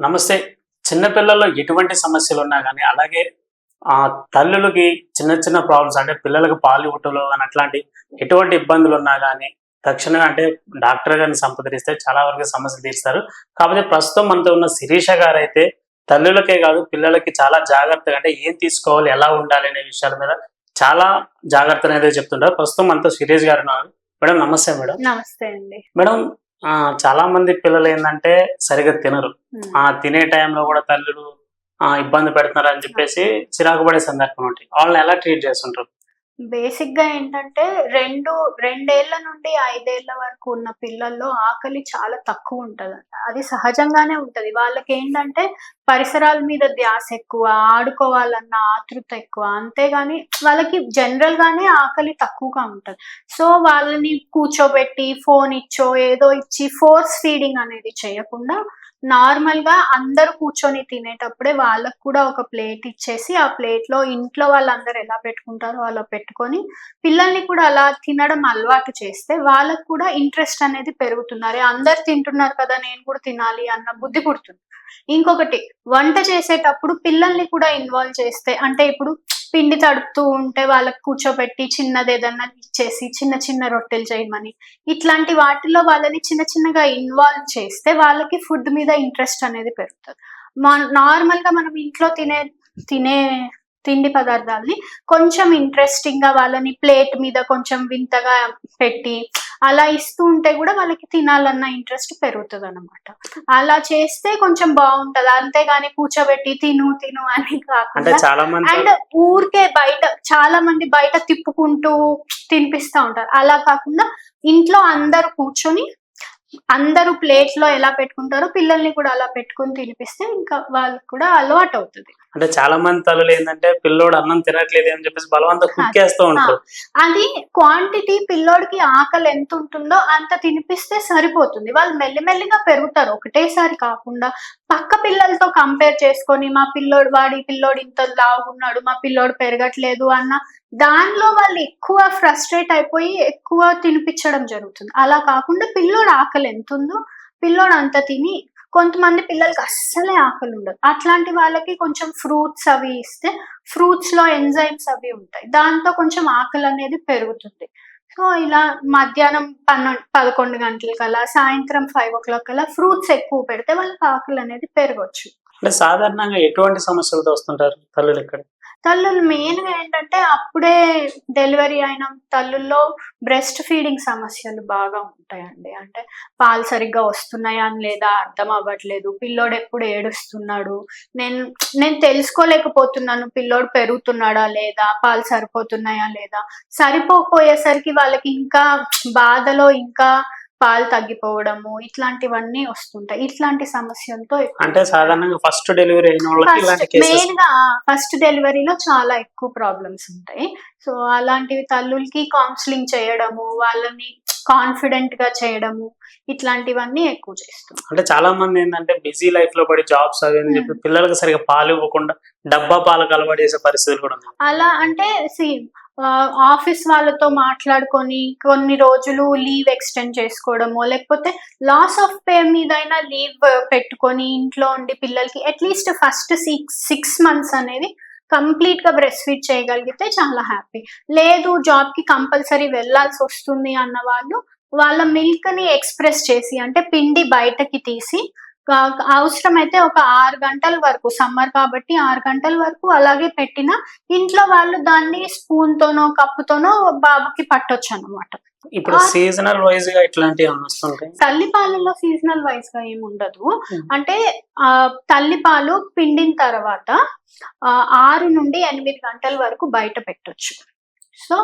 నమస్తే. చిన్నపిల్లల్లో ఎటువంటి సమస్యలు ఉన్నా కానీ అలాగే ఆ తల్లులకి చిన్న చిన్న ప్రాబ్లమ్స్ అంటే పిల్లలకు పాలు ఇవ్వటంలో కానీ అట్లాంటి ఎటువంటి ఇబ్బందులు ఉన్నా కానీ తక్షణమే అంటే డాక్టర్ గారిని సంప్రదిస్తే చాలా వరకు సమస్యలు తీరుస్తారు. కాకపోతే ప్రస్తుతం మనతో ఉన్న శిరీష గారు అయితే తల్లులకే కాదు పిల్లలకి చాలా జాగ్రత్తగా అంటే ఏం తీసుకోవాలి ఎలా ఉండాలి అనే విషయాల మీద చాలా జాగ్రత్తలు అనేది చెప్తుంటారు. ప్రస్తుతం మనతో శిరీష్ గారు ఉన్నారు. మేడం నమస్తే మేడం. నమస్తే అండి. మేడం చాలా మంది పిల్లలు ఏంటంటే సరిగా తినరు. ఆ తినే టైంలో కూడా తల్లులు ఆ ఇబ్బంది పెడుతున్నారు అని చెప్పేసి చిరాకు పడే సందర్భం ఉంటాయి. వాళ్ళని ఎలా ట్రీట్ చేస్తుంటారు? బేసిక్గా ఏంటంటే రెండు రెండేళ్ళ నుండి ఐదేళ్ళ వరకు ఉన్న పిల్లల్లో ఆకలి చాలా తక్కువ ఉంటది అది సహజంగానే ఉంటది. వాళ్ళకి ఏంటంటే పరిసరాల మీద ధ్యాస ఎక్కువ ఆడుకోవాలన్న ఆతృత ఎక్కువ. అంతేగాని వాళ్ళకి జనరల్ గానే ఆకలి తక్కువగా ఉంటది. సో వాళ్ళని కూర్చోబెట్టి ఫోన్ ఇచ్చో ఏదో ఇచ్చి ఫోర్స్ ఫీడింగ్ అనేది చేయకుండా నార్మల్గా అందరు కూర్చొని తినేటప్పుడే వాళ్ళకు కూడా ఒక ప్లేట్ ఇచ్చేసి ఆ ప్లేట్లో ఇంట్లో వాళ్ళందరూ ఎలా పెట్టుకుంటారో అలా పెట్టుకొని పిల్లల్ని కూడా అలా తినడం అలవాటు చేస్తే వాళ్ళకు కూడా ఇంట్రెస్ట్ అనేది పెరుగుతున్నారు. అందరు తింటున్నారు కదా నేను కూడా తినాలి అన్న బుద్ధి పుడుతుంది. ఇంకొకటి వంట చేసేటప్పుడు పిల్లల్ని కూడా ఇన్వాల్వ్ చేస్తే అంటే ఇప్పుడు పిండి తడుపుతూ ఉంటే వాళ్ళకి కూర్చోబెట్టి చిన్నది ఏదన్నా ఇచ్చేసి చిన్న చిన్న రొట్టెలు చేయమని. ఇట్లాంటి వాటిలో వాళ్ళని చిన్న చిన్నగా ఇన్వాల్వ్ చేస్తే వాళ్ళకి ఫుడ్ మీద ఇంట్రెస్ట్ అనేది పెరుగుతుంది. నార్మల్గా మనం ఇంట్లో తినే తినే తిండి పదార్థాలని కొంచెం ఇంట్రెస్టింగ్గా వాళ్ళని ప్లేట్ మీద కొంచెం వింతగా పెట్టి అలా ఇస్తూ ఉంటే కూడా వాళ్ళకి తినాలన్న ఇంట్రెస్ట్ పెరుగుతుంది అనమాట అలా చేస్తే కొంచెం బాగుంటది. అంతేగాని కూర్చోబెట్టి తిను తిను అని కాకుండా అండ్ ఊరికే బయట చాలా మంది బయట తిప్పుకుంటూ తినిపిస్తా ఉంటారు. అలా కాకుండా ఇంట్లో అందరూ కూర్చొని అందరూ ప్లేట్లో ఎలా పెట్టుకుంటారో పిల్లల్ని కూడా అలా పెట్టుకొని తినిపిస్తే ఇంకా వాళ్ళకి కూడా అలవాటు అవుతుంది. అంటే చాలా మంది తల్లులు ఏంటంటే పిల్లోడు అన్నం తినట్లేదు అని చెప్పేసి బలవంతం కుక్కేస్తూ ఉంటారు. అది క్వాంటిటీ పిల్లోడికి ఆకలి ఎంత ఉంటుందో అంత తినిపిస్తే సరిపోతుంది. వాళ్ళు మెల్లిమెల్లిగా పెరుగుతారు. ఒకటేసారి కాకుండా పక్క పిల్లలతో కంపేర్ చేసుకొని మా పిల్లోడు వాడి పిల్లోడు ఇంత లావున్నాడు మా పిల్లోడు పెరగట్లేదు అన్న దానిలో వాళ్ళు ఎక్కువ ఫ్రస్ట్రేట్ అయిపోయి ఎక్కువ తినిపించడం జరుగుతుంది. అలా కాకుండా పిల్లోడు ఆకలి ఎంత ఉందో పిల్లోడు అంత తిని కొంతమంది పిల్లలకి అస్సలే ఆకలి ఉండదు. అట్లాంటి వాళ్ళకి కొంచెం ఫ్రూట్స్ అవి ఇస్తే ఫ్రూట్స్లో ఎంజైమ్స్ అవి ఉంటాయి. దాంతో కొంచెం ఆకలి అనేది పెరుగుతుంది. సో ఇలా మధ్యాహ్నం పన్నెండు పదకొండు గంటలకల్లా సాయంత్రం ఫైవ్ ఓ క్లాక్ కల్లా ఫ్రూట్స్ ఎక్కువ పెడితే వాళ్ళకి ఆకలి అనేది పెరగవచ్చు అంటే సాధారణంగా ఎటువంటి సమస్యలతో వస్తుంటారు తల్లులు ఇక్కడ? తల్లులు మెయిన్గా ఏంటంటే అప్పుడే డెలివరీ అయిన తల్లుల్లో బ్రెస్ట్ ఫీడింగ్ సమస్యలు బాగా ఉంటాయండి. అంటే పాలు సరిగ్గా వస్తున్నాయా అని లేదా అర్థం అవ్వట్లేదు. పిల్లోడు ఎప్పుడు ఏడుస్తున్నాడు? నేను నేను తెలుసుకోలేకపోతున్నాను. పిల్లోడు పెరుగుతున్నాడా లేదా? పాలు సరిపోతున్నాయా లేదా? సరిపోకపోయేసరికి వాళ్ళకి ఇంకా బాధలో ఇంకా పాలు తగ్గిపోవడము ఇట్లాంటివన్నీ వస్తుంటాయి. ఇట్లాంటి సమస్యలతో అంటే సాధారణంగా ఫస్ట్ డెలివరీ అయిన మెయిన్గా ఫస్ట్ డెలివరీలో చాలా ఎక్కువ ప్రాబ్లమ్స్ ఉంటాయి. సో అలాంటివి తల్లులకి కౌన్సిలింగ్ చేయడము వాళ్ళని కాన్ఫిడెంట్గా చేయడము ఇట్లాంటివన్నీ ఎక్కువ చేస్తుంది అంటే చాలా మంది ఏంటంటే బిజీ లైఫ్లో పడి జాబ్స్ అవి అని చెప్పి పిల్లలకి సరిగా పాలు ఇవ్వకుండా డబ్బా పాలకు అలవాటు చేసే పరిస్థితులు కూడా అలా అంటే ఆఫీస్ వాళ్ళతో మాట్లాడుకొని కొన్ని రోజులు లీవ్ ఎక్స్టెండ్ చేసుకోవడము లేకపోతే లాస్ ఆఫ్ పే మీద అయినా లీవ్ పెట్టుకొని ఇంట్లో ఉండి పిల్లలకి at least first six six months అనేది కంప్లీట్గా బ్రెస్ట్ ఫీడ్ చేయగలిగితే చాలా హ్యాపీ. లేదు జాబ్కి కంపల్సరీ వెళ్ళాల్సి వస్తుంది అన్న వాళ్ళు వాళ్ళ మిల్క్ని ఎక్స్ప్రెస్ చేసి అంటే పిండి బయటకి తీసి అవసరమైతే ఒక ఆరు గంటల వరకు సమ్మర్ కాబట్టి ఆరు గంటల వరకు అలాగే పెట్టిన ఇంట్లో వాళ్ళు దాన్ని స్పూన్ తోనో కప్పుతోనో బాబుకి పట్టొచ్చు అనమాట ఇప్పుడు సీజనల్ వైజ్గా ఇట్లాంటివి వస్తుంటాయి? తల్లిపాలలో సీజనల్ వైజ్గా ఏమి ఉండదు. అంటే ఆ తల్లిపాలు పిండిన తర్వాత ఆరు నుండి ఎనిమిది గంటల వరకు బయట పెట్టొచ్చు. సో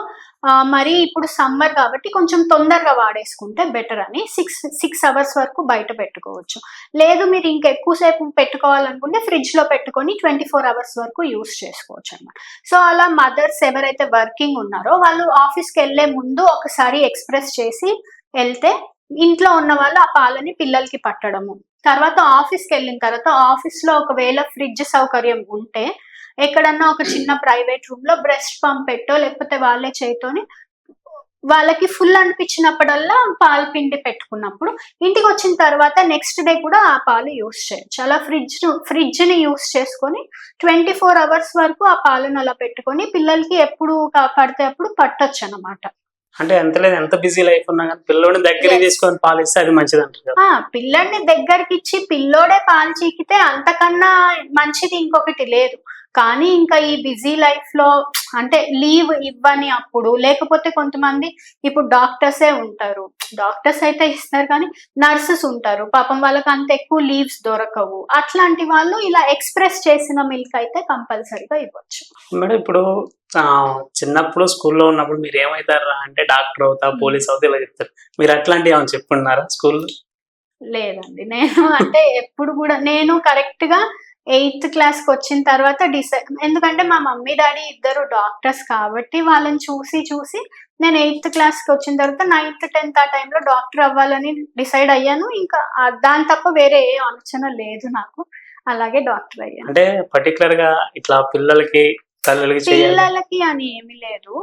మరి ఇప్పుడు సమ్మర్ కాబట్టి కొంచెం తొందరగా వాడేసుకుంటే బెటర్ అని సిక్స్ సిక్స్ అవర్స్ వరకు బయట పెట్టుకోవచ్చు. లేదు మీరు ఇంకా ఎక్కువసేపు పెట్టుకోవాలనుకుంటే ఫ్రిడ్జ్లో పెట్టుకొని ట్వంటీ ఫోర్ అవర్స్ వరకు యూస్ చేసుకోవచ్చు అనమాట సో అలా మదర్స్ ఎవరైతే వర్కింగ్ ఉన్నారో వాళ్ళు ఆఫీస్కి వెళ్ళే ముందు ఒకసారి ఎక్స్ప్రెస్ చేసి వెళ్తే ఇంట్లో ఉన్న వాళ్ళు ఆ పాలని పిల్లలకి పట్టడము. తర్వాత ఆఫీస్కి వెళ్ళిన తర్వాత ఆఫీస్లో ఒకవేళ ఫ్రిడ్జ్ సౌకర్యం ఉంటే ఎక్కడన్నా ఒక చిన్న ప్రైవేట్ రూమ్లో బ్రెస్ట్ పంప్ పెట్టో లేకపోతే వాళ్ళే చేయితోని వాళ్ళకి ఫుల్ అనిపించినప్పుడల్లా పాలు పిండి పెట్టుకున్నప్పుడు ఇంటికి వచ్చిన తర్వాత నెక్స్ట్ డే కూడా ఆ పాలు యూస్ చేయొచ్చు అలా ఫ్రిడ్జ్ ఫ్రిడ్జ్ని యూస్ చేసుకొని ట్వంటీ ఫోర్ అవర్స్ వరకు ఆ పాలను అలా పెట్టుకొని పిల్లలకి ఎప్పుడు పడితే అప్పుడు పట్టొచ్చు అనమాట అంటే ఎంత లేదు ఎంత బిజీ లైఫ్ ఉన్నా కానీ పిల్లోడిని దగ్గర. తీసుకొని పాలిస్తే అది మంచిది అంటారు పిల్లల్ని దగ్గరికి ఇచ్చి పిల్లోడే పాలు చీకితే అంతకన్నా మంచిది ఇంకొకటి లేదు. కానీ ఇంకా ఈ బిజీ లైఫ్లో అంటే లీవ్ ఇవ్వని అప్పుడు లేకపోతే కొంతమంది ఇప్పుడు డాక్టర్సే ఉంటారు. డాక్టర్స్ అయితే ఇస్తారు కానీ నర్సెస్ ఉంటారు. పాపం వాళ్ళకి అంత ఎక్కువ లీవ్స్ దొరకవు. అట్లాంటి వాళ్ళు ఇలా ఎక్స్ప్రెస్ చేసిన మిల్క్ అయితే కంపల్సరీగా ఇవ్వచ్చు. మేడం ఇప్పుడు చిన్నప్పుడు స్కూల్లో ఉన్నప్పుడు మీరు ఏమవుతారా అంటే డాక్టర్ అవుతా పోలీస్ అవుతా ఇలా చెప్తారు. మీరు అట్లాంటివి ఏమైనా చెప్పుకున్నారా స్కూల్లో? లేదండి. నేను అంటే ఎప్పుడు కూడా నేను కరెక్ట్గా ఎయిత్ క్లాస్కి వచ్చిన తర్వాత డిసైడ్ ఎందుకంటే మా మమ్మీ డాడీ ఇద్దరు డాక్టర్స్ కాబట్టి వాళ్ళని చూసి చూసి నేను ఎయిత్ క్లాస్కి వచ్చిన తర్వాత నైన్త్ టెన్త్ ఆ టైంలో డాక్టర్ అవ్వాలని డిసైడ్ అయ్యాను. ఇంకా దాని తప్ప వేరే ఏ ఆలోచన లేదు నాకు. అలాగే డాక్టర్ అయ్యాను. అంటే పర్టికులర్గా ఇట్లా పిల్లలకి పిల్లలకి అని ఏమీ లేదు.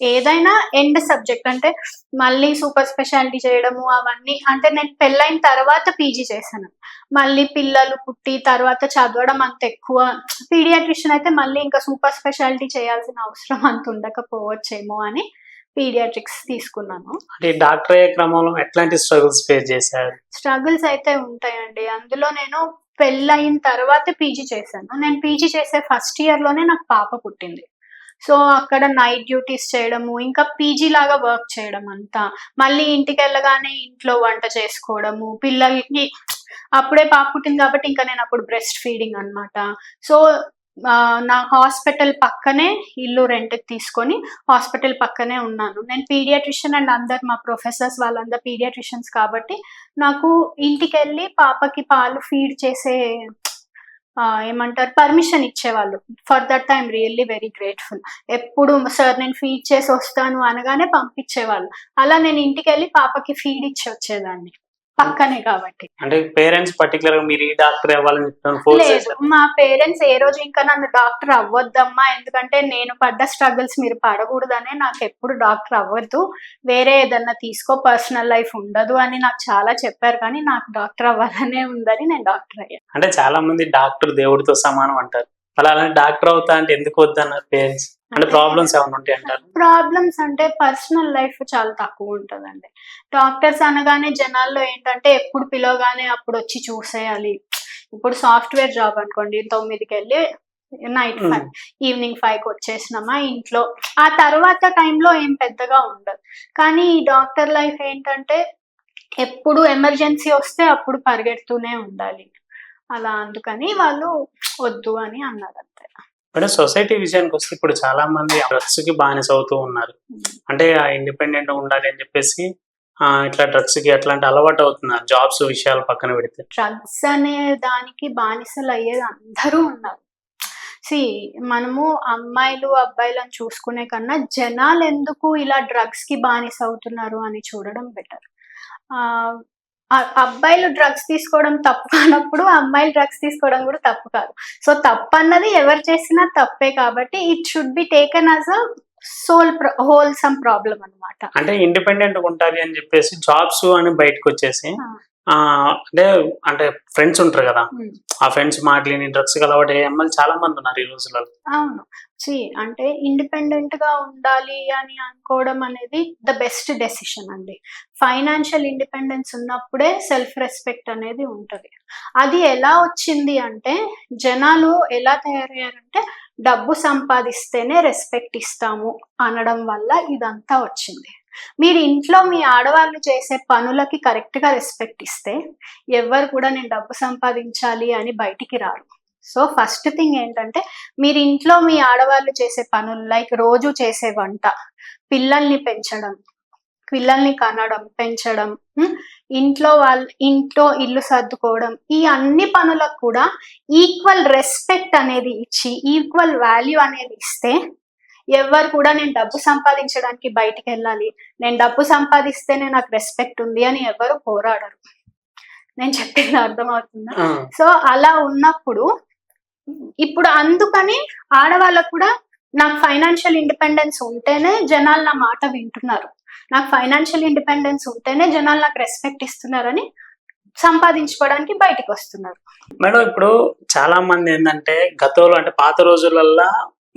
ఏదైనా ఎండ్ సబ్జెక్ట్ అంటే మళ్ళీ సూపర్ స్పెషాలిటీ చేయడము అవన్నీ అంటే నేను పెళ్ళైన తర్వాత పీజీ చేశాను. మళ్ళీ పిల్లలు పుట్టి తర్వాత చదవడం అంత ఎక్కువ. పీడియాట్రిషియన్ అయితే మళ్ళీ ఇంకా సూపర్ స్పెషాలిటీ చేయాల్సిన అవసరం అంత ఉండకపోవచ్చేమో అని పీడియాట్రిక్స్ తీసుకున్నాను. అంటే డాక్టర్ అయ్యే క్రమంలో ఎట్లాంటి స్ట్రగుల్స్ ఫేస్ చేశారు? స్ట్రగుల్స్ అయితే ఉంటాయండి. అందులో నేను పెళ్ళయిన తర్వాత పీజీ చేశాను. నేను పీజీ చేసే ఫస్ట్ ఇయర్లోనే నాకు పాప పుట్టింది. సో అక్కడ నైట్ డ్యూటీస్ చేయడము ఇంకా పీజీ లాగా వర్క్ చేయడం అంతా. మళ్ళీ ఇంటికి వెళ్ళగానే ఇంట్లో వంట చేసుకోవడము పిల్లలకి అప్పుడే పాప పుట్టింది కాబట్టి ఇంకా నేను అప్పుడు బ్రెస్ట్ ఫీడింగ్ అనమాట సో నా హాస్పిటల్ పక్కనే ఇల్లు రెంట్కి తీసుకొని హాస్పిటల్ పక్కనే ఉన్నాను. నేను పీడియాట్రిషియన్ అండ్ అందరు మా ప్రొఫెసర్స్ వాళ్ళందరూ పీడియాట్రిషియన్స్ కాబట్టి నాకు ఇంటికి వెళ్ళి పాపకి పాలు ఫీడ్ చేసే ఏమంటారు పర్మిషన్ ఇచ్చేవాళ్ళు. For that I'm really very grateful ఎప్పుడు సార్ నేను ఫీడ్ చేసి వస్తాను అనగానే పంపించేవాళ్ళు. అలా నేను ఇంటికి వెళ్ళి పాపకి ఫీడ్ ఇచ్చి వచ్చేదాన్ని. పక్కనే కాబట్టి. అంటే పేరెంట్స్ పర్టికులర్గా మీరు డాక్టర్ లేదు మా పేరెంట్స్ ఏ రోజు ఇంకా నన్ను డాక్టర్ అవ్వద్దమ్మా ఎందుకంటే నేను పడ్డ స్ట్రగుల్స్ మీరు పడకూడదనే నాకు ఎప్పుడు డాక్టర్ అవ్వద్దు. వేరే ఏదన్నా తీసుకో పర్సనల్ లైఫ్ ఉండదు అని నాకు చాలా చెప్పారు కానీ నాకు డాక్టర్ అవ్వాలనే ఉందని నేను డాక్టర్ అయ్యాను అంటే చాలా మంది డాక్టర్ దేవుడితో సమానం అంటారు. అలా అలాంటి డాక్టర్ అవుతా అంటే ఎందుకు వద్దన్నారు పేరెంట్స్? అంటే ప్రాబ్లమ్స్ ఏమైనా ఉంటాయి అంటారు? ప్రాబ్లమ్స్ అంటే పర్సనల్ లైఫ్ చాలా తక్కువ ఉంటుందండి. డాక్టర్స్ అనగానే జనాల్లో ఏంటంటే ఎప్పుడు పిలవగానే అప్పుడు వచ్చి చూసేయాలి. ఇప్పుడు సాఫ్ట్వేర్ జాబ్ అనుకోండి తొమ్మిదికి వెళ్ళి నైట్ ఫైవ్ ఈవినింగ్ ఫైవ్కి వచ్చేసినామా ఇంట్లో. ఆ తర్వాత టైంలో ఏం పెద్దగా ఉండదు. కానీ ఈ డాక్టర్ లైఫ్ ఏంటంటే ఎప్పుడు ఎమర్జెన్సీ వస్తే అప్పుడు పరిగెడుతూనే ఉండాలి. అలా అందుకని వాళ్ళు వద్దు అని అన్నారు అంతే. అంటే సొసైటీ విషయానికి వస్తే ఇప్పుడు చాలా మంది డ్రగ్స్కి బానిస అవుతూ ఉన్నారు. అంటే ఇండిపెండెంట్ ఉండాలి అని చెప్పేసి ఆ, ఇట్లా డ్రగ్స్కి అట్లాంటి అలవాటు అవుతున్నారు జాబ్స్ విషయాలు పక్కన పెడితే. డ్రగ్స్ అనే దానికి బానిసలు అయ్యేది అందరూ ఉన్నారు. సి మనము అమ్మాయిలు అబ్బాయిలను చూసుకునే కన్నా జనాలు ఎందుకు ఇలా డ్రగ్స్కి బానిస అవుతున్నారు అని చూడడం బెటర్. అబ్బాయిలు డ్రగ్స్ తీసుకోవడం తప్పు కానప్పుడు అమ్మాయిలు డ్రగ్స్ తీసుకోవడం కూడా తప్పు కాదు. సో తప్పు అన్నది ఎవరు చేసినా తప్పే కాబట్టి it should be taken as a sole wholesome problem అన్నమాట. అంటే ఇండిపెండెంట్ ఉండాలి అని చెప్పేసి జాబ్స్ అని బయటకు వచ్చేసి అంటే అంటే ఫ్రెండ్స్ ఉంటారు కదా. ఆ ఫ్రెండ్స్ మాటలేని డ్రగ్స్ అలవాటు అమ్మాయిలు చాలా మంది ఉన్నారు ఈ రోజులలో. అవును. సి అంటే ఇండిపెండెంట్గా ఉండాలి అని అనుకోవడం అనేది ద బెస్ట్ డెసిషన్ అండి. ఫైనాన్షియల్ ఇండిపెండెన్స్ ఉన్నప్పుడే సెల్ఫ్ రెస్పెక్ట్ అనేది ఉంటది. అది ఎలా వచ్చింది అంటే జనాలు ఎలా తయారయ్యారంటే డబ్బు సంపాదిస్తేనే రెస్పెక్ట్ ఇస్తాము అనడం వల్ల ఇదంతా వచ్చింది. మీరు ఇంట్లో మీ ఆడవాళ్ళు చేసే పనులకి కరెక్ట్గా రెస్పెక్ట్ ఇస్తే ఎవరు కూడా నేను డబ్బు సంపాదించాలి అని బయటికి రారు. సో ఫస్ట్ థింగ్ ఏంటంటే మీరు ఇంట్లో మీ ఆడవాళ్ళు చేసే పనులు లైక్ రోజు చేసే వంట పిల్లల్ని పెంచడం పిల్లల్ని కనడం పెంచడం ఇంట్లో వాళ్ళ ఇంట్లో ఇల్లు సర్దుకోవడం ఈ అన్ని పనులకు కూడా ఈక్వల్ రెస్పెక్ట్ అనేది ఇచ్చి ఈక్వల్ వాల్యూ అనేది ఇస్తే ఎవరు కూడా నేను డబ్బు సంపాదించడానికి బయటికి వెళ్ళాలి. నేను డబ్బు సంపాదిస్తేనే నాకు రెస్పెక్ట్ ఉంది అని ఎవరు పోరాడరు. నేను చెప్పింది అర్థమవుతుందా? సో అలా ఉన్నప్పుడు ఇప్పుడు అందుకని ఆడవాళ్ళకు కూడా నాకు ఫైనాన్షియల్ ఇండిపెండెన్స్ ఉంటేనే జనాలు నా మాట వింటున్నారు. నాకు ఫైనాన్షియల్ ఇండిపెండెన్స్ ఉంటేనే జనాలు నాకు రెస్పెక్ట్ ఇస్తున్నారని సంపాదించుకోవడానికి బయటకు వస్తున్నారు. మేడం ఇప్పుడు చాలా మంది ఏంటంటే గతంలో అంటే పాత రోజులల్లో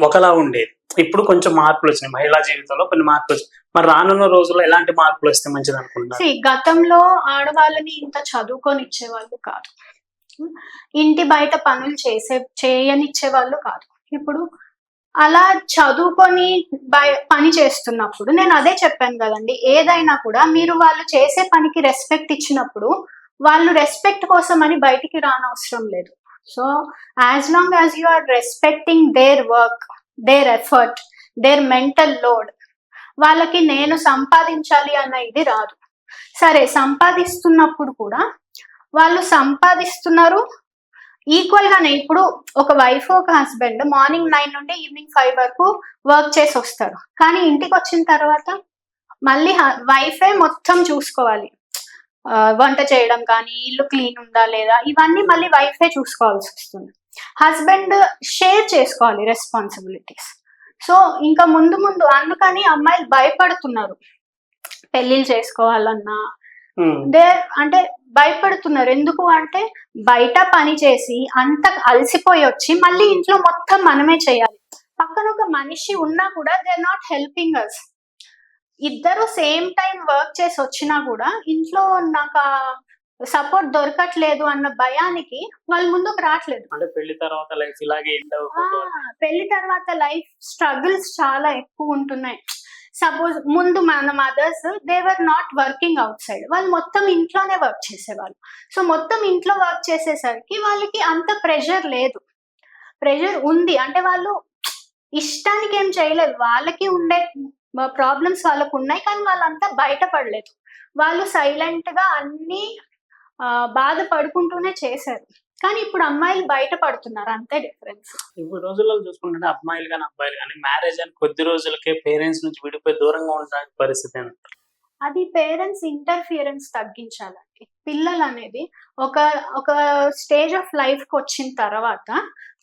ఒకలా ఉండేది. ఇప్పుడు కొంచెం మార్పులు వచ్చినాయి. మహిళా జీవితంలో కొన్ని మార్పులు వచ్చినాయి మరి రానున్న రోజుల్లో ఎలాంటి మార్పులు వస్తే మంచిది అనుకుంటున్నారు? గతంలో ఆడవాళ్ళని ఇంత చదువుకొని ఇచ్చేవాళ్ళు కాదు. ఇంటి బయట పనులు చేసే చేయనిచ్చే వాళ్ళు కాదు. ఇప్పుడు అలా చదువుకొని బయ పని చేస్తున్నప్పుడు నేను అదే చెప్పాను కదండి ఏదైనా కూడా మీరు వాళ్ళు చేసే పనికి రెస్పెక్ట్ ఇచ్చినప్పుడు వాళ్ళు రెస్పెక్ట్ కోసం అని బయటికి రానవసరం లేదు. So as long as you are respecting their work their effort their mental load వాళ్ళకి నేను సంపాదించాలి అన్న ఇది రాదు. సరే సంపాదిస్తున్నప్పుడు కూడా వాళ్ళు సంపాదిస్తున్నారు. ఈక్వల్ గానే ఇప్పుడు ఒక వైఫ్ ఒక హస్బెండ్ మార్నింగ్ నైన్ నుండి ఈవినింగ్ ఫైవ్ వరకు వర్క్ చేసి వస్తారు. కానీ ఇంటికి వచ్చిన తర్వాత మళ్ళీ వైఫే మొత్తం చూసుకోవాలి. వంట చేయడం కానీ ఇల్లు క్లీన్ ఉందా లేదా? ఇవన్నీ మళ్ళీ వైఫే చూసుకోవాల్సి వస్తుంది. హస్బెండ్ షేర్ చేసుకోవాలి రెస్పాన్సిబిలిటీస్. సో ఇంకా ముందు ముందు అందుకని అమ్మాయిలు భయపడుతున్నారు. పెళ్ళిళ్ళు చేసుకోవాలన్నా. దే అంటే భయపడుతున్నారు. ఎందుకు అంటే బయట పని చేసి అంత అలసిపోయి వచ్చి మళ్ళీ ఇంట్లో మొత్తం మనమే చేయాలి. పక్కన ఒక మనిషి ఉన్నా కూడా దే నాట్ హెల్పింగ్ అస్ ఇద్దరు సేమ్ టైం వర్క్ చేసి వచ్చినా కూడా ఇంట్లో నాకు సపోర్ట్ దొరకట్లేదు అన్న భయానికి వాళ్ళు ముందుకు రావట్లేదు. అంటే పెళ్ళి తర్వాత లైఫ్ ఇలాగే పెళ్ళి తర్వాత లైఫ్ స్ట్రగుల్స్ చాలా ఎక్కువ ఉంటున్నాయి. సపోజ్ ముందు మన mothers they were not working outside వాళ్ళు మొత్తం ఇంట్లోనే వర్క్ చేసేవాళ్ళు. సో మొత్తం ఇంట్లో వర్క్ చేసేసరికి వాళ్ళకి అంత ప్రెషర్ లేదు. ప్రెషర్ ఉంది. అంటే వాళ్ళు ఇష్టానికి ఏం చేయలేదు. వాళ్ళకి ఉండే ప్రాబ్లమ్స్ వాళ్ళకు ఉన్నాయి కానీ వాళ్ళంతా బయటపడలేదు. వాళ్ళు సైలెంట్గా అన్ని ఆ, బాధపడుకుంటూనే చేశారు. కానీ ఇప్పుడు అమ్మాయిలు బయటపడుతున్నారు అంతే డిఫరెన్స్ ఇప్పుడు రోజుల్లో చూసుకుంటే అమ్మాయిలు కానీ అబ్బాయిలు కానీ మ్యారేజ్ అని కొద్ది రోజులకే పేరెంట్స్ నుంచి విడిపోయి దూరంగా ఉండడానికి పరిస్థితి? అది పేరెంట్స్ ఇంటర్ఫియరెన్స్ తగ్గించాలండి. పిల్లలు అనేది ఒక ఒక స్టేజ్ ఆఫ్ లైఫ్కి వచ్చిన తర్వాత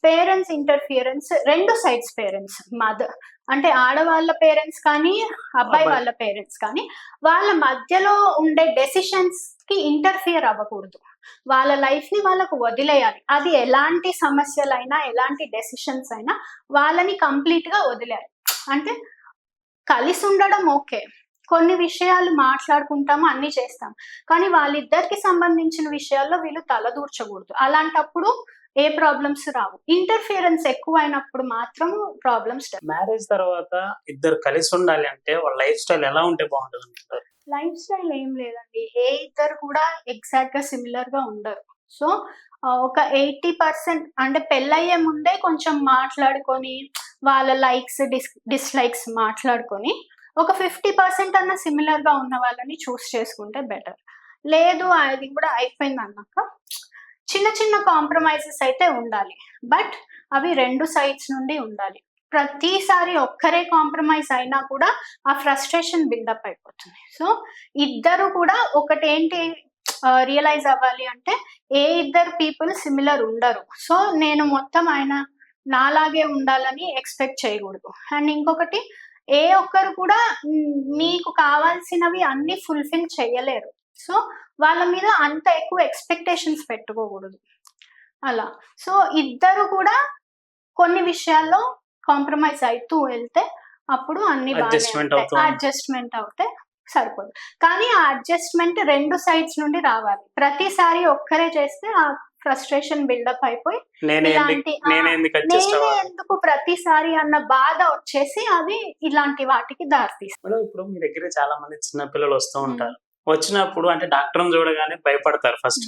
పేరెంట్స్ ఇంటర్ఫియరెన్స్ రెండు సైడ్స్ పేరెంట్స్. మదర్ అంటే ఆడవాళ్ళ పేరెంట్స్ కానీ అబ్బాయి. వాళ్ళ పేరెంట్స్ కానీ వాళ్ళ మధ్యలో ఉండే డెసిషన్స్కి ఇంటర్ఫియర్ అవ్వకూడదు. వాళ్ళ లైఫ్ని వాళ్ళకు వదిలేయాలి. అది ఎలాంటి సమస్యలైనా ఎలాంటి డెసిషన్స్ అయినా వాళ్ళని కంప్లీట్గా వదిలేయాలి. అంటే కలిసి ఉండడం ఓకే. కొన్ని విషయాలు మాట్లాడుకుంటాము అన్ని చేస్తాం కానీ వాళ్ళిద్దరికి సంబంధించిన విషయాల్లో వీళ్ళు తలదూర్చకూడదు. అలాంటప్పుడు ఏ ప్రాబ్లమ్స్ రావు. ఇంటర్ఫియరెన్స్ ఎక్కువ అయినప్పుడు మాత్రం ప్రాబ్లమ్స్ మ్యారేజ్ తర్వాత ఇద్దరు కలిసి ఉండాలి అంటే వాళ్ళ లైఫ్ స్టైల్ ఎలా ఉంటే బాగుంటుంది లైఫ్ స్టైల్ ఏం లేదండి. ఏ ఇద్దరు కూడా ఎగ్జాక్ట్గా సిమిలర్గా ఉండరు. సో ఒక ఎయిటీ పర్సెంట్ అంటే పెళ్ళయ్యే ముందే కొంచెం మాట్లాడుకొని వాళ్ళ లైక్స్ డిస్ డిస్లైక్స్ మాట్లాడుకొని ఒక ఫిఫ్టీ పర్సెంట్ అన్న సిమిలర్గా ఉన్న వాళ్ళని చూస్ చేసుకుంటే బెటర్. లేదు అది కూడా అయిపోయింది అన్నాక చిన్న చిన్న కాంప్రమైజెస్ అయితే ఉండాలి. బట్ అవి రెండు సైడ్స్ నుండి ఉండాలి. ప్రతిసారి ఒక్కరే కాంప్రమైజ్ అయినా కూడా ఆ ఫ్రస్ట్రేషన్ బిల్డప్ అయిపోతుంది. సో ఇద్దరు కూడా ఒకటేంటి రియలైజ్ అవ్వాలి అంటే ఏ ఇద్దరు పీపుల్ సిమిలర్ ఉండరు. సో నేను మొత్తం ఆయన నాలాగే ఉండాలని ఎక్స్పెక్ట్ చేయకూడదు. అండ్ ఇంకొకటి ఏ ఒక్కరు కూడా నీకు మీకు కావాల్సినవి అన్ని ఫుల్ఫిల్ చేయలేరు. సో వాళ్ళ మీద అంత ఎక్కువ ఎక్స్పెక్టేషన్స్ పెట్టుకోకూడదు. అలా. సో ఇద్దరు కూడా కొన్ని విషయాల్లో కాంప్రమైజ్ అవుతూ వెళ్తే అప్పుడు అన్ని. అడ్జస్ట్మెంట్ అవుతే సరిపోదు. కానీ ఆ అడ్జస్ట్మెంట్ రెండు సైడ్స్ నుండి రావాలి. ప్రతిసారి ఒక్కరే చేస్తే ఆ ఫ్రస్ట్రేషన్ బిల్డప్ అయిపోయి నేనే ఇలాంటి నేనే ఎందుకు అడ్జస్ట్ నేనే అవ్వాలి? ఎందుకు ప్రతిసారి అన్న బాధ వచ్చేసి అది ఇలాంటి వాటికి దారితీస్తుంది ఇప్పుడు మీ దగ్గర చాలా మంది చిన్న పిల్లలు వస్తూ ఉంటారు. వచ్చినప్పుడు అంటే డాక్టర్ చూడగానే భయపడతారు ఫస్ట్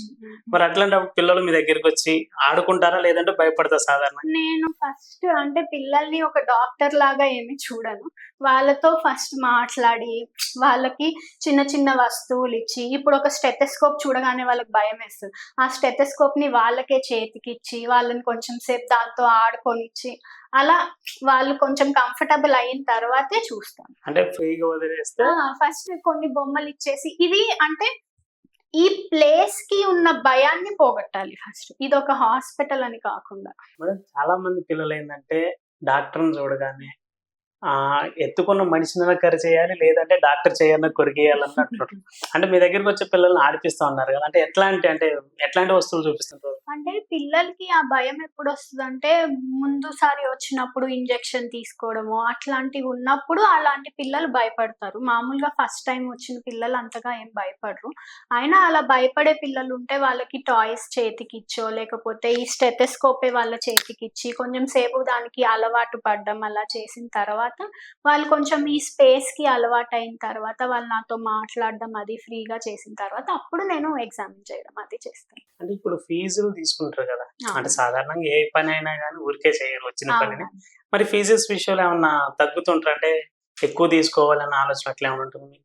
మరి అట్లాంటప్పుడు పిల్లలు మీ దగ్గరికి వచ్చి ఆడుకుంటారా లేదంటే భయపడతారు సాధారణంగా? నేను ఫస్ట్ అంటే పిల్లల్ని ఒక డాక్టర్ లాగా ఏమి చూడను. వాళ్ళతో ఫస్ట్ మాట్లాడి వాళ్ళకి చిన్న చిన్న వస్తువులు ఇచ్చి ఇప్పుడు ఒక స్టెథెస్కోప్ చూడగానే వాళ్ళకి భయం వేస్తుంది. ఆ స్టెథెస్కోప్ని వాళ్ళకే చేతికి ఇచ్చి వాళ్ళని కొంచెం సేపు దాంతో ఆడుకొనిచ్చి అలా వాళ్ళు కొంచెం కంఫర్టబుల్ అయిన తర్వాతే చూస్తాం. అంటే ఫ్రీగా వదిలేస్తే? ఫస్ట్ కొన్ని బొమ్మలు ఇచ్చేసి ఇది అంటే ఈ ప్లేస్కి ఉన్న భయాన్ని పోగొట్టాలి ఫస్ట్ ఇది ఒక హాస్పిటల్ అని కాకుండా. చాలా మంది పిల్లలు ఏంటంటే డాక్టర్ని చూడగానే ఎత్తుకున్న మనిషిని కరి చేయాలి లేదంటే డాక్టర్ చేయన్న కొరికేయాలన్నట్లు అంటే మీ దగ్గరికి వచ్చే పిల్లల్ని ఆడిపిస్తా ఉన్నారు కదా. అంటే ఎట్లాంటి అంటే ఎట్లాంటి వస్తువులు చూపిస్తుంటారు? అంటే పిల్లలకి ఆ భయం ఎప్పుడు వస్తుందంటే ముందుసారి వచ్చినప్పుడు ఇంజెక్షన్ తీసుకోవడము అట్లాంటివి ఉన్నప్పుడు అలాంటి పిల్లలు భయపడతారు. మామూలుగా ఫస్ట్ టైం వచ్చిన పిల్లలు అంతగా ఏం భయపడరు. అయినా అలా భయపడే పిల్లలు ఉంటే వాళ్ళకి టాయ్స్ చేతికి ఇచ్చో లేకపోతే ఈ స్టెథెస్కోపే వాళ్ళ చేతికి ఇచ్చి కొంచెం సేపు దానికి అలవాటు పడడం అలా చేసిన తర్వాత వాళ్ళు కొంచెం ఈ స్పేస్కి అలవాటు అయిన తర్వాత వాళ్ళు నాతో మాట్లాడడం అది ఫ్రీగా చేసిన తర్వాత అప్పుడు నేను ఎగ్జామిన్ చేయడం అది చేస్తాను అంటే ఇప్పుడు ఫీజులు తీసుకుంటారు కదా. అంటే సాధారణంగా ఏ పని అయినా కానీ ఊరికే చేయరు వచ్చిన పనిని. మరి ఫీజెస్ విషయంలో ఏమన్నా తగ్గుతుంటారు అంటే ఎక్కువ తీసుకోవాలన్న ఆలోచన అట్లా ఏమైనా ఉంటుంది?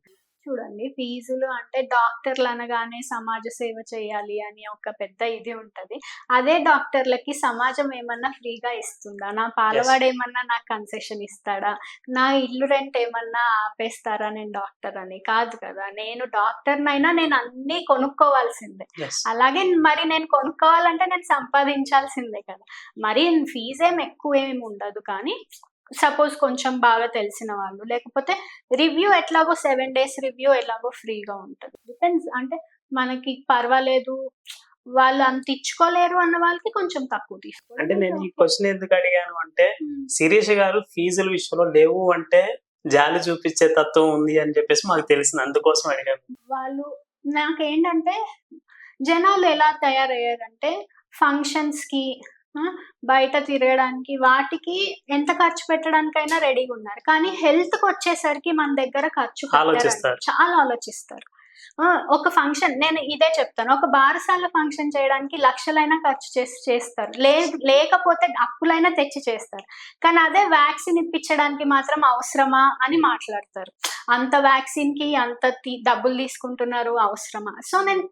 చూడండి. ఫీజులు అంటే డాక్టర్లు అనగానే సమాజ సేవ చేయాలి అని ఒక పెద్ద ఇది ఉంటది. అదే డాక్టర్లకి సమాజం ఏమన్నా ఫ్రీగా ఇస్తుందా? నా పాలవాడు ఏమన్నా నాకు కన్సెషన్ ఇస్తాడా? నా ఇల్లు రెంట్ ఏమన్నా ఆపేస్తారా నేను డాక్టర్ అని? కాదు కదా. నేను డాక్టర్నైనా నేను అన్ని కొనుక్కోవాల్సిందే. అలాగే మరి నేను కొనుక్కోవాలంటే నేను సంపాదించాల్సిందే కదా. మరి ఫీజు ఏం ఎక్కువ ఏమి ఉండదు కానీ సపోజ్ కొంచెం బాగా తెలిసిన వాళ్ళు. లేకపోతే రివ్యూ ఎట్లాగో సెవెన్ డేస్ రివ్యూ ఎలాగో ఫ్రీగా ఉంటుంది. డిపెండ్స్ అంటే మనకి పర్వాలేదు వాళ్ళు అంత ఇచ్చుకోలేరు అన్న వాళ్ళకి కొంచెం తక్కువ తీసుకోవాలి అంటే నేను ఈ క్వశ్చన్ ఎందుకు అడిగాను అంటే శిరీష్ గారు ఫీజుల విషయంలో లేవు అంటే జాలి చూపించే తత్వం ఉంది అని చెప్పేసి మాకు తెలిసింది. అందుకోసం అడిగాను. వాళ్ళు నాకేంటంటే జనాలు ఎలా తయారయ్యారంటే ఫంక్షన్స్కి బయట తిరగడానికి వాటికి ఎంత ఖర్చు పెట్టడానికైనా రెడీగా ఉన్నారు. కానీ హెల్త్కి వచ్చేసరికి మన దగ్గర ఖర్చు. చాలా ఆలోచిస్తారు. ఒక ఫంక్షన్ నేను ఇదే చెప్తాను. ఒక బారసాల ఫంక్షన్ చేయడానికి లక్షలైనా ఖర్చు చేసి చేస్తారు. లే లేకపోతే అప్పులైనా తెచ్చి చేస్తారు. కానీ అదే వ్యాక్సిన్ ఇప్పించడానికి మాత్రం అవసరమా అని మాట్లాడతారు. అంత వ్యాక్సిన్కి అంత డబ్బులు తీసుకుంటున్నారు అవసరమా? సో నేను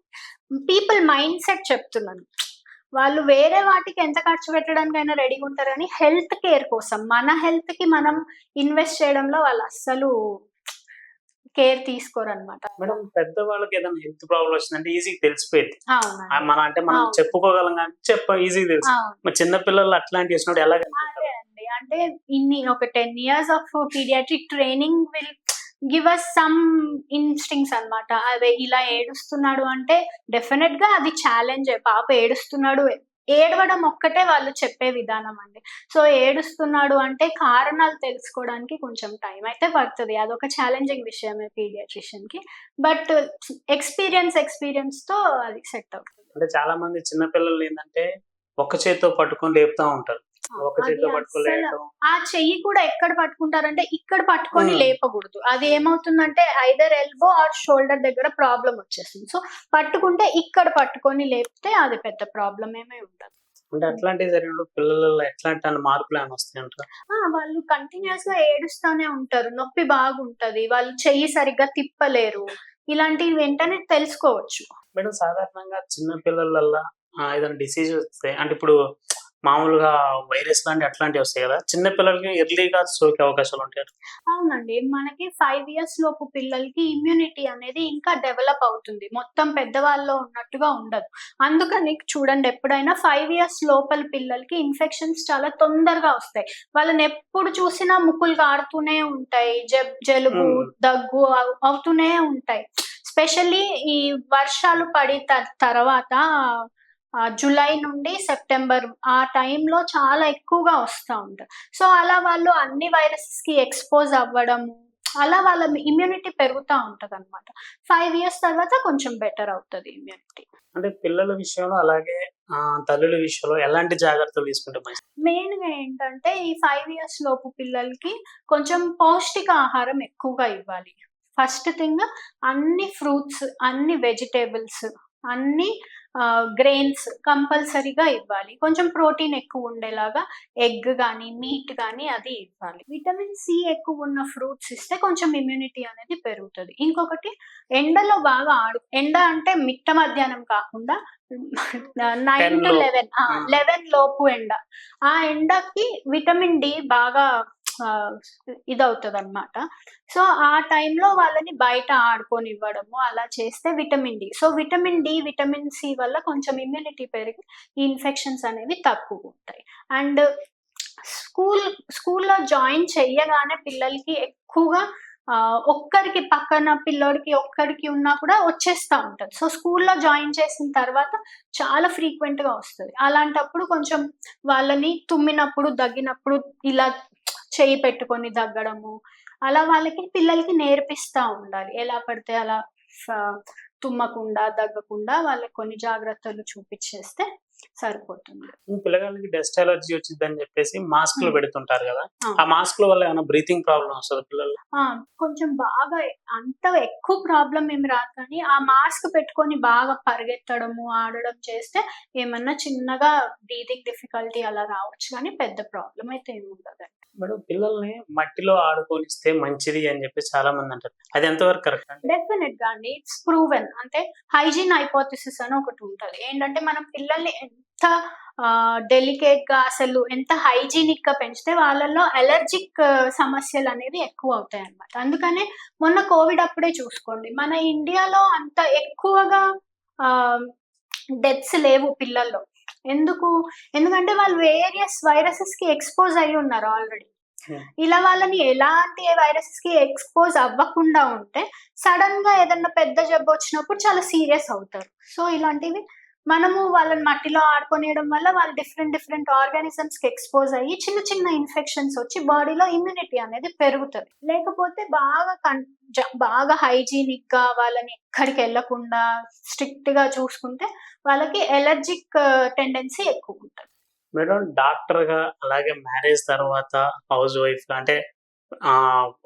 పీపుల్ మైండ్ సెట్ చెప్తున్నాను. వాళ్ళు వేరే వాటికి ఎంత ఖర్చు పెట్టడానికైనా రెడీగా ఉంటారు కానీ హెల్త్ కేర్ కోసం. మన హెల్త్కి మనం ఇన్వెస్ట్ చేయడంలో వాళ్ళు అస్సలు కేర్ తీసుకోరు అనమాట మేడం పెద్దవాళ్ళకి ఏదైనా హెల్త్ ప్రాబ్లం వచ్చిందంటే ఈజీగా తెలిసిపోయింది. మన అంటే మనం. చెప్పుకోగలం కానీ చెప్ప ఈజీగా తెలుసు. మరి చిన్న పిల్లలు అట్లాంటి వచ్చినప్పుడు ఎలా అదే అండి. అంటే ఇన్ని ఒక ten years of paediatric training will give us some instincts అన్నమాట. అదే ఇలా ఏడుస్తున్నాడు అంటే డెఫినెట్గా అది ఛాలెంజ్ పాప ఏడుస్తున్నాడు. ఏడవడం ఒక్కటే వాళ్ళు చెప్పే విధానం అండి. సో ఏడుస్తున్నాడు అంటే కారణాలు తెలుసుకోవడానికి కొంచెం టైం అయితే పడుతుంది. అదొక ఛాలెంజింగ్ విషయమే పీడియాట్రిషియన్కి. బట్ ఎక్స్పీరియన్స్ ఎక్స్పీరియన్స్తో అది సెట్ అవుతుంది. అంటే చాలా మంది చిన్న పిల్లలు ఏంటంటే ఒక చేతితో పట్టుకొని లేపుతా ఉంటారు. ఆ చెయ్యి కూడా ఎక్కడ పట్టుకుంటారంటే ఇక్కడ పట్టుకొని. లేపకూడదు. అది ఏమవుతుందంటే ఐదర్ ఎల్బో ఆర్ షోల్డర్ దగ్గర ప్రాబ్లం వచ్చేస్తుంది. సో పట్టుకుంటే ఇక్కడ పట్టుకొని లేపితే అది పెద్ద ప్రాబ్లం ఏమీ ఉండదు. అంటే అట్లాంటివి జరిగినప్పుడు పిల్లలలో ఎట్లాంటి మార్పులు ఏమైనా వస్తాయి అంటారు? ఆ, వాళ్ళు కంటిన్యూస్గా ఏడుస్తూనే ఉంటారు. నొప్పి బాగుంటది. వాళ్ళు చెయ్యి సరిగ్గా తిప్పలేరు. ఇలాంటివి వెంటనే తెలుసుకోవచ్చు. మేడం సాధారణంగా చిన్న పిల్లలల్లో ఏదైనా డిసీజ్ వస్తే అంటే ఇప్పుడు మామూలుగా వైరస్ లాంటి అట్లాంటివి వస్తాయి కదా. చిన్న పిల్లలకి ఎర్లీగా సోకే అవకాశాలు ఉంటాయి అవునండి. మనకి ఫైవ్ ఇయర్స్ లోపు పిల్లలకి ఇమ్యూనిటీ అనేది ఇంకా డెవలప్ అవుతుంది. మొత్తం పెద్దవాళ్ళలో ఉన్నట్టుగా ఉండదు. అందుకని చూడండి ఎప్పుడైనా ఫైవ్ ఇయర్స్ లోపల పిల్లలకి ఇన్ఫెక్షన్స్ చాలా తొందరగా వస్తాయి. వాళ్ళని ఎప్పుడు చూసినా ముక్కులు కారుతూనే ఉంటాయి. జబ్ జలుబు. దగ్గు అవ్- అవుతూనే ఉంటాయి. స్పెషల్లీ ఈ వర్షాలు పడి తర్వాత జూలై నుండి సెప్టెంబర్ ఆ టైంలో చాలా ఎక్కువగా వస్తూ ఉంటారు సో అలా వాళ్ళు అన్ని వైరసెస్కి ఎక్స్పోజ్ అవ్వడము అలా వాళ్ళ ఇమ్యూనిటీ పెరుగుతూ ఉంటది అనమాట ఫైవ్ ఇయర్స్ తర్వాత కొంచెం బెటర్ అవుతుంది ఇమ్యూనిటీ. అంటే పిల్లల విషయంలో అలాగే తల్లుల విషయంలో ఎలాంటి జాగ్రత్తలు తీసుకుంటే మెయిన్గా ఏంటంటే ఈ ఫైవ్ ఇయర్స్ లోపు పిల్లలకి కొంచెం పౌష్టిక ఆహారం ఎక్కువగా ఇవ్వాలి. ఫస్ట్ థింగ్ అన్ని ఫ్రూట్స్ అన్ని వెజిటేబుల్స్ అన్ని గ్రెయిన్స్ కంపల్సరీగా ఇవ్వాలి కొంచెం ప్రోటీన్ ఎక్కువ ఉండేలాగా ఎగ్ కానీ మీట్ కానీ అది ఇవ్వాలి విటమిన్ సి ఎక్కువ ఉన్న ఫ్రూట్స్ ఇస్తే కొంచెం ఇమ్యూనిటీ అనేది పెరుగుతుంది ఇంకొకటి ఎండలో బాగా ఆడు ఎండ అంటే మిట్ట మధ్యాహ్నం కాకుండా నైన్ 10 టు. లెవెన్. లెవెన్ లోపు ఎండ ఆ ఎండకి విటమిన్ డి బాగా ఇదవుతుంది అనమాట సో ఆ టైంలో వాళ్ళని బయట ఆడుకొని ఇవ్వడము అలా చేస్తే vitamin D. So vitamin D vitamin C వల్ల కొంచెం ఇమ్యూనిటీ పెరిగి ఈ ఇన్ఫెక్షన్స్ అనేవి తక్కువ ఉంటాయి అండ్ స్కూల్ స్కూల్లో జాయిన్ చెయ్యగానే పిల్లలకి ఎక్కువగా ఒక్కరికి పక్కన పిల్లోడికి ఒక్కరికి ఉన్నా కూడా వచ్చేస్తూ ఉంటుంది. సో స్కూల్లో జాయిన్ చేసిన తర్వాత చాలా ఫ్రీక్వెంట్గా వస్తుంది. అలాంటప్పుడు కొంచెం వాళ్ళని తుమ్మినప్పుడు దగ్గినప్పుడు ఇలా చేయి పెట్టుకొని దగ్గడము అలా వాళ్ళకి పిల్లలకి నేర్పిస్తా ఉండాలి. ఎలా పడితే అలా తుమ్మకుండా దగ్గకుండా వాళ్ళకి కొన్ని జాగ్రత్తలు చూపించేస్తే సరిపోతుంది. పిల్లగాళ్ళకి డస్ట్ అలర్జీ వచ్చిందని చెప్పేసి మాస్క్లు Hmm. పెడుతుంటారు కదా ఆ. ఆ మాస్క్ల వల్ల ఏమైనా బ్రీతింగ్ ప్రాబ్లం వస్తుంది పిల్లలు కొంచెం బాగా అంత ఎక్కువ ప్రాబ్లం ఏమి రాదు కానీ ఆ మాస్క్ పెట్టుకొని బాగా పరిగెత్తడము ఆడడం చేస్తే ఏమన్నా చిన్నగా బ్రీతింగ్ డిఫికల్టీ అలా రావచ్చు కానీ పెద్ద ప్రాబ్లం అయితే ఏమి ఉండదు. మేడం పిల్లల్ని మట్టిలో ఆడుకోనిస్తే మంచిది అని చెప్పి చాలా మంది అంటారు. అది ఎంతవరకు కరెక్ట్ అంటే డెఫినెట్గా అండి. ఇట్స్ ప్రూవెన్ అంటే హైజీన్ హైపోథిసిస్ అని ఒకటి ఉంటది. ఏంటంటే మనం పిల్లల్ని ఎంత డెలికేట్గా అసలు ఎంత హైజీనిక్గా పెంచితే వాళ్ళలో అలర్జిక్ సమస్యలు అనేవి ఎక్కువ అవుతాయి అన్నమాట అందుకనే మొన్న కోవిడ్ అప్పుడే చూసుకోండి. మన ఇండియాలో అంత ఎక్కువగా డెత్స్ లేవు పిల్లల్లో. ఎందుకు? ఎందుకంటే వాళ్ళు వేరియస్ వైరసెస్కి ఎక్స్పోజ్ అయి ఉన్నారు ఆల్రెడీ. ఇలా వాళ్ళని ఎలాంటి వైరసెస్కి ఎక్స్పోజ్ అవ్వకుండా ఉంటే సడన్గా ఏదన్నా పెద్ద జబ్బు వచ్చినప్పుడు చాలా సీరియస్ అవుతారు. సో ఇలాంటివి మనము వాళ్ళని మట్టిలో ఆడుకొనియడం వల్ల వాళ్ళు డిఫరెంట్ డిఫరెంట్ ఆర్గానిజమ్స్కి ఎక్స్పోజ్ అయ్యి చిన్న చిన్న ఇన్ఫెక్షన్స్ వచ్చి బాడీలో ఇమ్యూనిటీ అనేది పెరుగుతుంది. లేకపోతే బాగా కన్ బాగా హైజీనిక్గా వాళ్ళని ఎక్కడికి వెళ్ళకుండా స్ట్రిక్ట్గా చూసుకుంటే వాళ్ళకి ఎలర్జిక్ టెండెన్సీ uh, ఎక్కువ ఉంటుంది. మేడం డాక్టర్గా అలాగే మ్యారేజ్ తర్వాత హౌస్ వైఫ్గా అంటే ఆ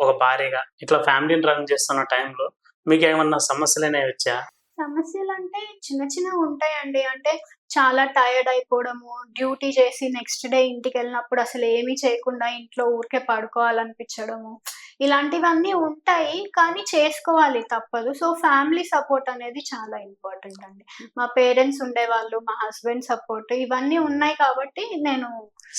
ఒక భార్యగా ఇట్లా ఫ్యామిలీని రన్ చేస్తున్న టైంలో మీకు ఏమన్నా సమస్యలు అనేవి వచ్చా? సమస్యలు అంటే చిన్న చిన్నవి ఉంటాయండి. అంటే చాలా టైర్డ్ అయిపోవడము డ్యూటీ చేసి నెక్స్ట్ డే ఇంటికి వెళ్ళినప్పుడు అసలు ఏమీ చేయకుండా ఇంట్లో ఊరికే పడుకోవాలనిపించడము ఇలాంటివన్నీ ఉంటాయి కానీ చేసుకోవాలి తప్పదు. సో ఫ్యామిలీ సపోర్ట్ అనేది చాలా ఇంపార్టెంట్ అండి. మా పేరెంట్స్ ఉండేవాళ్ళు మా హస్బెండ్ సపోర్ట్ ఇవన్నీ ఉన్నాయి కాబట్టి నేను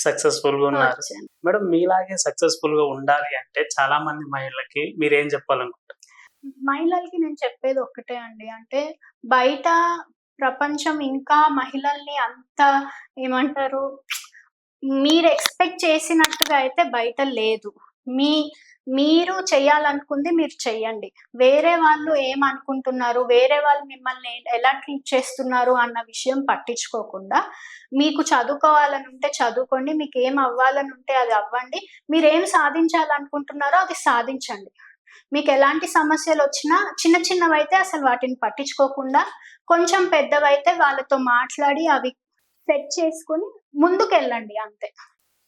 సక్సెస్ఫుల్గా ఉన్నారు. వచ్చాను. మేడం మీలాగే సక్సెస్ఫుల్గా ఉండాలి అంటే చాలా మంది మహిళలకి మీరేం చెప్పాలనుకుంటారు? మహిళలకి నేను చెప్పేది ఒక్కటే అండి. అంటే బయట ప్రపంచం ఇంకా మహిళల్ని అంత ఏమంటారు మీరు ఎక్స్పెక్ట్ చేసినట్టుగా అయితే బయట లేదు. మీ మీరు చేయాలనుకుంది మీరు చెయ్యండి. వేరే వాళ్ళు ఏమనుకుంటున్నారు వేరే వాళ్ళు మిమ్మల్ని ఎలా ట్రీట్ చేస్తున్నారు అన్న విషయం పట్టించుకోకుండా మీకు చదువుకోవాలని ఉంటే చదువుకోండి మీకు ఏం అవ్వాలని ఉంటే అది అవ్వండి. మీరు ఏం సాధించాలనుకుంటున్నారో అది సాధించండి. మీకు ఎలాంటి సమస్యలు వచ్చినా చిన్న చిన్నవైతే అసలు వాటిని పట్టించుకోకుండా కొంచెం పెద్దవైతే వాళ్ళతో మాట్లాడి అవి సెట్ చేసుకుని ముందుకెళ్ళండి అంతే.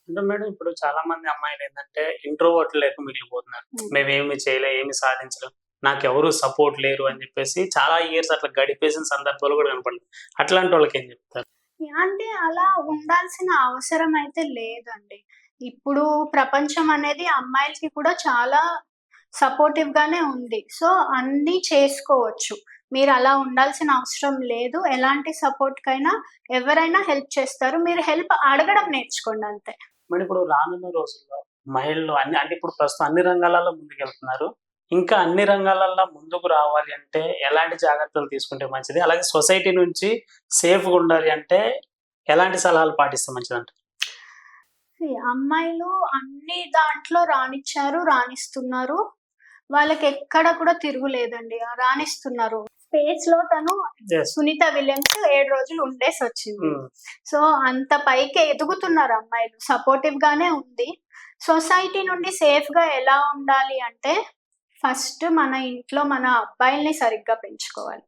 అంటే మేడం ఇప్పుడు చాలా మంది అమ్మాయిలు ఏంటంటే ఇంట్రోవర్ట్ లేక మిగిలిపోతున్నారు. మేమేమి చేయలే ఏమి సాధించలేం. నాకు ఎవరు సపోర్ట్ లేరు అని చెప్పేసి చాలా ఇయర్స్ అట్లా గడిపేసిన సందర్భాలు కూడా కనపడలేదు. అట్లాంటి వాళ్ళకి ఏం చెప్తారు? అంటే అలా ఉండాల్సిన అవసరం అయితే లేదండి. ఇప్పుడు ప్రపంచం అనేది అమ్మాయిలకి కూడా చాలా సపోర్టివ్ గానే ఉంది. సో అన్ని చేసుకోవచ్చు. మీరు అలా ఉండాల్సిన అవసరం లేదు. ఎలాంటి సపోర్ట్ కైనా ఎవరైనా హెల్ప్ చేస్తారు. మీరు హెల్ప్ అడగడం నేర్చుకోండి అంతే. మరి ఇప్పుడు రానున్న రోజుల్లో మహిళలు అన్ని అంటే ఇప్పుడు ప్రస్తుతం అన్ని రంగాలలో ముందుకెళ్తున్నారు. ఇంకా అన్ని రంగాలలో ముందుకు రావాలి అంటే ఎలాంటి జాగ్రత్తలు తీసుకుంటే మంచిది? అలాగే సొసైటీ నుంచి సేఫ్గా ఉండాలి అంటే ఎలాంటి సలహాలు పాటిస్తే మంచిది అమ్మాయిలు అన్ని దాంట్లో రానిచ్చారు రాణిస్తున్నారు. వాళ్ళకి ఎక్కడ కూడా తిరుగులేదండి. రాణిస్తున్నారు. స్పేస్లో తను సునీత విలియమ్స్ ఏడు రోజులు ఉండేసి వచ్చింది. సో అంత పైకి ఎదుగుతున్నారు అమ్మాయిలు. సపోర్టివ్ గానే ఉంది. సొసైటీ నుండి సేఫ్గా ఎలా ఉండాలి అంటే ఫస్ట్ మన ఇంట్లో మన అబ్బాయిల్ని సరిగ్గా పెంచుకోవాలి.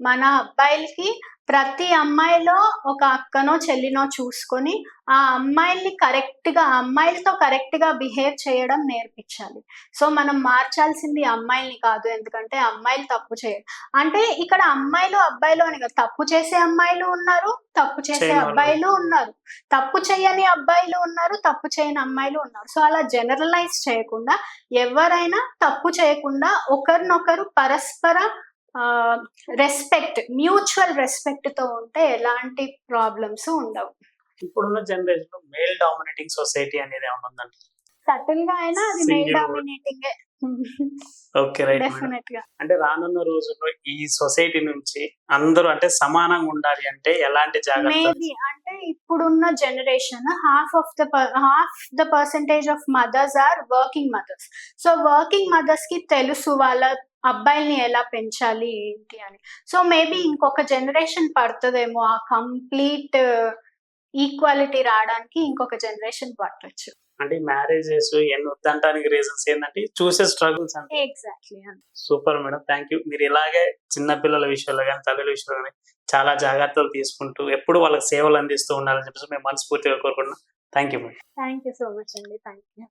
మన అబ్బాయిలకి ప్రతి అమ్మాయిలో ఒక అక్కనో చెల్లినో చూసుకొని ఆ అమ్మాయిల్ని కరెక్ట్గా ఆ అమ్మాయిలతో కరెక్ట్గా బిహేవ్ చేయడం నేర్పించాలి. సో మనం మార్చాల్సింది అమ్మాయిల్ని కాదు. ఎందుకంటే అమ్మాయిలు తప్పు చేయరు. అంటే ఇక్కడ అమ్మాయిలు అబ్బాయిలు అని కాదు. తప్పు చేసే అమ్మాయిలు ఉన్నారు తప్పు చేసే. అబ్బాయిలు ఉన్నారు. తప్పు చేయని అబ్బాయిలు ఉన్నారు తప్పు చేయని అమ్మాయిలు ఉన్నారు. సో అలా జనరలైజ్ చేయకుండా ఎవరైనా తప్పు చేయకుండా ఒకరినొకరు పరస్పర రెస్పెక్ట్ మ్యూచువల్ రెస్పెక్ట్తో ఉంటే ఎలాంటి ప్రాబ్లమ్స్ ఉండవు. ఇప్పుడున్న జనరేషన్లో మేల్ డామినేటింగ్ సొసైటీ అనేది ఏమైనా ఉందండి? సటిల్గా అయినా అది word. Dominating okay right madam డెఫినెట్గా. అంటే రానున్న రోజుల్లో ఈ సొసైటీ నుంచి అందరూ అంటే సమానంగా ఉండాలి అంటే ఎలాంటి మేబీ అంటే ఇప్పుడున్న generation half of the half the percentage of mothers are working mothers so working మదర్స్కి తెలుసు వాళ్ళ అబ్బాయిల్ని ఎలా పెంచాలి ఏంటి అని. సో మేబీ ఇంకొక జనరేషన్ పడుతుందేమో ఆ కంప్లీట్ ఈక్వాలిటీ రావడానికి ఇంకొక జనరేషన్ పట్టొచ్చు. అంటే మ్యారేజెస్ ఎన్ని వద్దంటానికి రీజన్స్ ఏంటంటే చూసే స్ట్రగుల్స్ అంటే exactly super madam thank you మీరు ఇలాగే చిన్న పిల్లల విషయంలో కానీ తల్లుల విషయంలో కానీ చాలా జాగ్రత్తలు తీసుకుంటూ ఎప్పుడు వాళ్ళకి సేవలు అందిస్తూ ఉండాలని చెప్పేసి మేము మనస్ఫూర్తిగా కోరుకుంటున్నాం. Thank you madam. Thank you so much అండి. Thank you